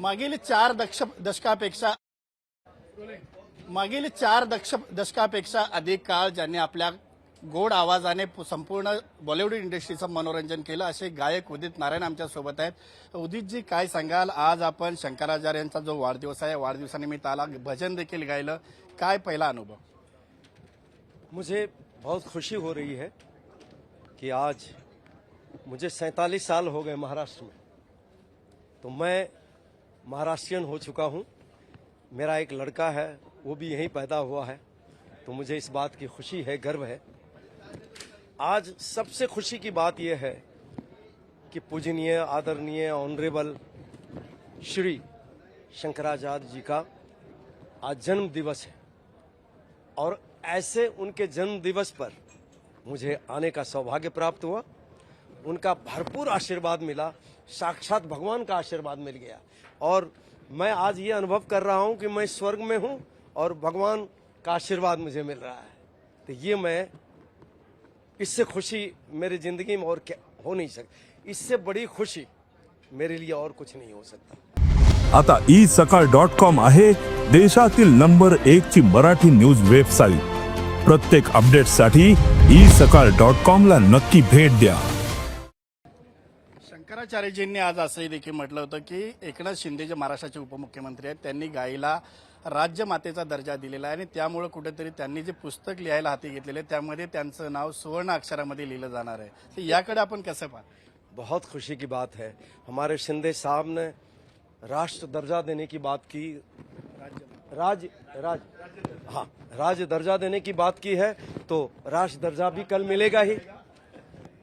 मागील चार दक्ष दशकापेक्षा मागील चार दक्ष दशकापेक्षा अधिक काळ ज्यांनी आपल्या गोड आवाजाने संपूर्ण बॉलिवूड इंडस्ट्रीचं मनोरंजन केलं असे गायक उदित नारायण आमच्यासोबत आहेत. उदितजी काय सांगाल? आज आपण शंकराचार्यांचा जो वाढदिवस आहे वाढदिवसानिमित्त आला. भजन देखील गायलं. काय पहिला अनुभव? मुझे बहुत खुशी हो रही है कि आज मुझे सैतालीस साल हो गए महाराष्ट्र में। तो मैं महाराष्ट्रियन हो चुका हूँ। मेरा एक लड़का है, वो भी यहीं पैदा हुआ है। तो मुझे इस बात की खुशी है, गर्व है। आज सबसे खुशी की बात यह है कि पूजनीय, आदरणीय ऑनरेबल श्री शंकराचार्य जी का आज जन्म दिवस है। और ऐसे उनके जन्म दिवस पर मुझे आने का सौभाग्य प्राप्त हुआ। उनका भरपूर आशीर्वाद मिला साक्षात भगवान का आशीर्वाद मिल गया। और मैं आज ये अनुभव कर रहा हूँ कि मैं स्वर्ग में हूँ और भगवान का आशीर्वाद मुझे मिल रहा है। तो ये मैं इससे खुशी मेरी जिंदगी में और क्या हो नहीं सकती इससे बड़ी खुशी मेरे लिए और कुछ नहीं हो सकता। आता ई सकाळ डॉट कॉम आहे देशातील नंबर एक ची मराठी न्यूज वेबसाईट. प्रत्येक अपडेटसाठी ई सकाळ डॉट कॉम ला नक्की भेट द्या. भट्टाचार्यजींनी आज असंही देखील म्हटलं होतं की एकनाथ शिंदे जे महाराष्ट्राचे उपमुख्यमंत्री आहेत त्यांनी गायीला राज्यमातेचा दर्जा दिलेला आहे आणि त्यामुळे कुठेतरी त्यांनी जे पुस्तक लिहायला हाती घेतलेले त्यामध्ये त्यांचं नाव सुवर्ण अक्षरामध्ये लिहिलं जाणार आहे. तर याकडे आपण कसं पाहतो बहुत खुशी की बात है। हमारे शिंदे साहब ने राष्ट्र दर्जा देने की बात की। राज राज हाँ राज दर्जा देने की बात की है तो राष्ट्र दर्जा भी कल मिलेगा ही।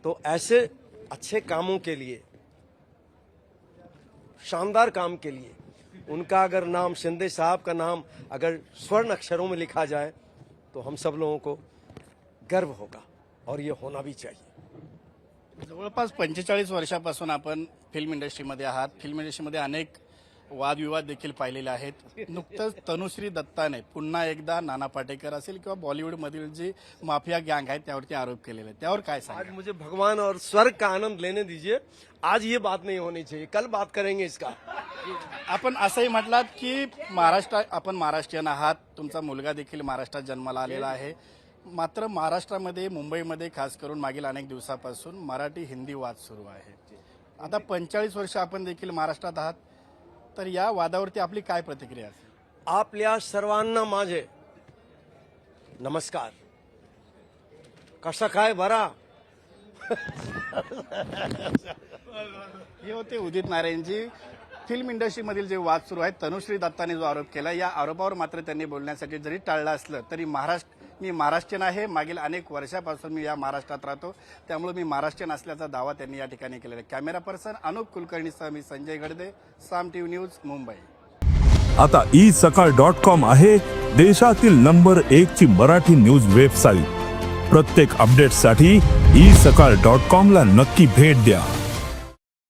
तो ऐसे अच्छे कामों के लिए शानदार काम के लिए। उनका अगर नाम शिंदे साहब का नाम अगर स्वर्ण अक्षरों में लिखा जाए तो हम सब लोगों को गर्व होगा और ये होना भी चाहिए। जवरपास पंचेचाळीस वर्षापासून आपण फ़िल्म में आहात. फ़िल्म इंडस्ट्री में अनेक वादविवाद देखील पाहिलेले आहेत. नुकतंच तनुश्री दत्ताने पुन्हा एकदा नाना पाटेकर असेल किंवा बॉलिवूडमधील जी माफिया गँग आहे त्यावरती आरोप केलेले आहेत. त्यावर काय सांगा आज मुझे भगवान और स्वर्ग का आनंद लेने दीजिए. आज ये बात नहीं होनी चाहिए. कल बात करेंगे इसका। आपण असंही म्हटलात की महाराष्ट्र आपण महाराष्ट्रीयन आहात. तुमचा मुलगा देखील महाराष्ट्रात जन्माला आलेला आहे. मात्र महाराष्ट्रामध्ये मुंबईमध्ये खास करून मागील अनेक दिवसापासून मराठी हिंदी वाद सुरू आहे. आता पंचेचाळीस वर्ष आपण देखील महाराष्ट्रात आहात. तर या वादावरती आपली काय प्रतिक्रिया असेल? आपल्या सर्वांना माझे नमस्कार. कसा काय बरा? हे होते उदित नारायणजी. फिल्म इंडस्ट्रीमधील जे वाद सुरू आहेत तनुश्री दत्ताने जो आरोप केला या आरोपावर मात्र त्यांनी बोलण्यासाठी जरी टाळलं असलं तरी महाराष्ट्र मी महाराष्ट्रीयन आहे. मागील अनेक वर्षापासून मी या महाराष्ट्रात राहतो. त्यामुळे मी महाराष्ट्रीयन असल्याचा दावा त्यांनी या ठिकाणी केलेला आहे. कॅमेरा पर्सन अनुप कुलकर्णीसह मी संजय गडदे साम टीव्ही न्यूज मुंबई. आता ई सकाळ डॉट कॉम आहे देशातील नंबर एक ची मराठी न्यूज वेबसाईट. प्रत्येक अपडेटसाठी ई सकाळ डॉट कॉम ला नक्की भेट द्या.